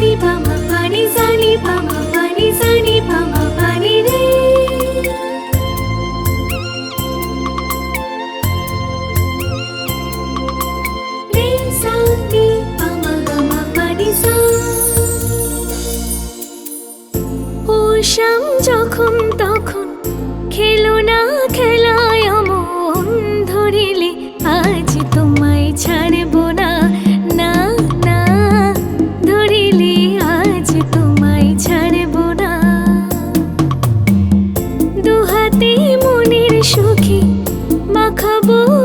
సని పమ పని సని పమ పని సని যাবো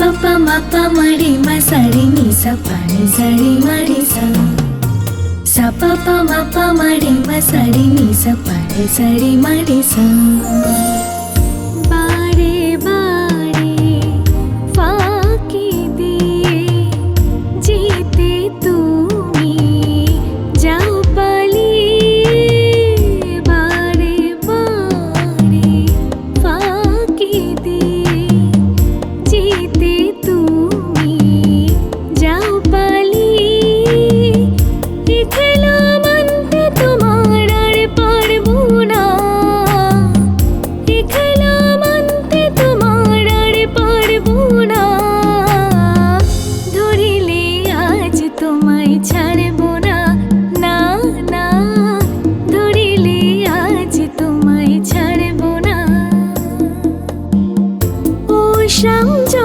పప మప మడి మసరి ని సపని సరి మడి స సప పమ పమడి మసరి ని సపని మడి స 长江。